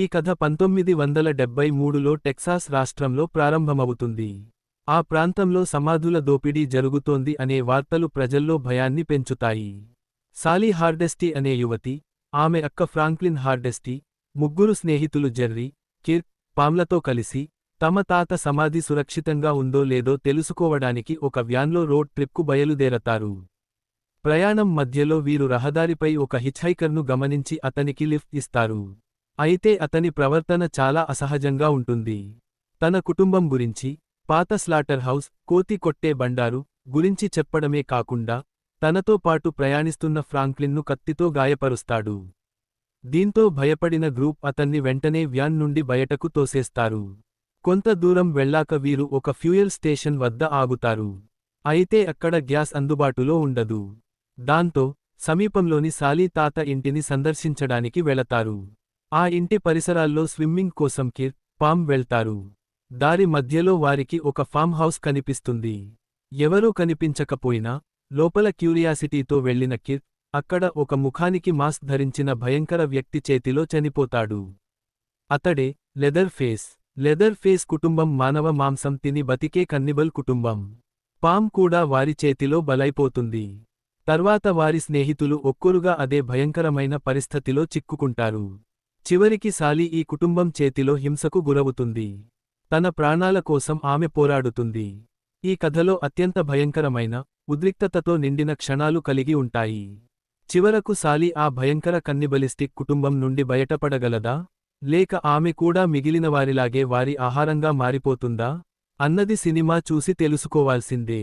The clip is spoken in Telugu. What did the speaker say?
ఈ కథ పంతొమ్మిది వందల డెబ్బై మూడులో టెక్సాస్ రాష్ట్రంలో ప్రారంభమవుతుంది. ఆ ప్రాంతంలో సమాధుల దోపిడీ జరుగుతోంది అనే వార్తలు ప్రజల్లో భయాన్ని పెంచుతాయి. సాలీ హార్డెస్టీ అనే యువతి ఆమె అక్క ఫ్రాంక్లిన్ హార్డెస్టీ ముగ్గురు స్నేహితులు జెర్రీ కిర్క్ పామ్లతో కలిసి తమ తాత సమాధి సురక్షితంగా ఉందో లేదో తెలుసుకోవడానికి ఒక వ్యాన్లో రోడ్ ట్రిప్కు బయలుదేరతారు. ప్రయాణం మధ్యలో వీరు రహదారిపై ఒక హిచ్హైకర్ను గమనించి అతనికి లిఫ్ట్ ఇస్తారు. అయితే అతని ప్రవర్తన చాలా అసహజంగా ఉంటుంది. తన కుటుంబం గురించి పాత స్లాటర్ హౌస్ కోతి కొట్టే బండారు గురించి చెప్పడమే కాకుండా తనతో పాటు ప్రయాణిస్తున్న ఫ్రాంక్లిన్ను కత్తితో గాయపరుస్తాడు. దీంతో భయపడిన గ్రూప్ అతన్ని వెంటనే వ్యాన్ నుండి బయటకు తోసేస్తారు. కొంత దూరం వెళ్ళాక వీరు ఒక ఫ్యూయల్ స్టేషన్ వద్ద ఆగుతారు. అయితే అక్కడ గ్యాస్ అందుబాటులో ఉండదు. దాంతో సమీపంలోని సాలీ తాత ఇంటిని సందర్శించడానికి వెళతారు. ఆ ఇంటి పరిసరాల్లో స్విమ్మింగ్ కోసం కిర్ పామ్ వెళ్తారు. దారి మధ్యలో వారికి ఒక ఫామ్ హౌస్ కనిపిస్తుంది. ఎవరూ కనిపించకపోయినా లోపల క్యూరియాసిటీతో వెళ్ళిన కిర్ అక్కడ ఒక ముఖానికి మాస్క్ ధరించిన భయంకర వ్యక్తి చేతిలో చనిపోతాడు. అతడే లెదర్ ఫేస్. లెదర్ ఫేస్ కుటుంబం మానవ మాంసం తిని బతికే కన్నిబల్ కుటుంబం. పామ్ కూడా వారి చేతిలో బలైపోతుంది. తర్వాత వారి స్నేహితులు ఒక్కొరుగా అదే భయంకరమైన పరిస్థితిలో చిక్కుకుంటారు. చివరికి సాలి ఈ కుటుంబం చేతిలో హింసకు గురవుతుంది. తన ప్రాణాల కోసం ఆమె పోరాడుతుంది. ఈ కథలో అత్యంత భయంకరమైన ఉద్రిక్తతతో నిండిన క్షణాలు కలిగి ఉంటాయి. చివరకు సాలి ఆ భయంకర కన్నిబలిస్టిక్ కుటుంబం నుండి బయటపడగలదా? లేక ఆమె కూడా మిగిలినవారిలాగే వారి ఆహారంగా మారిపోతుందా? అన్నది సినిమా చూసి తెలుసుకోవాల్సిందే.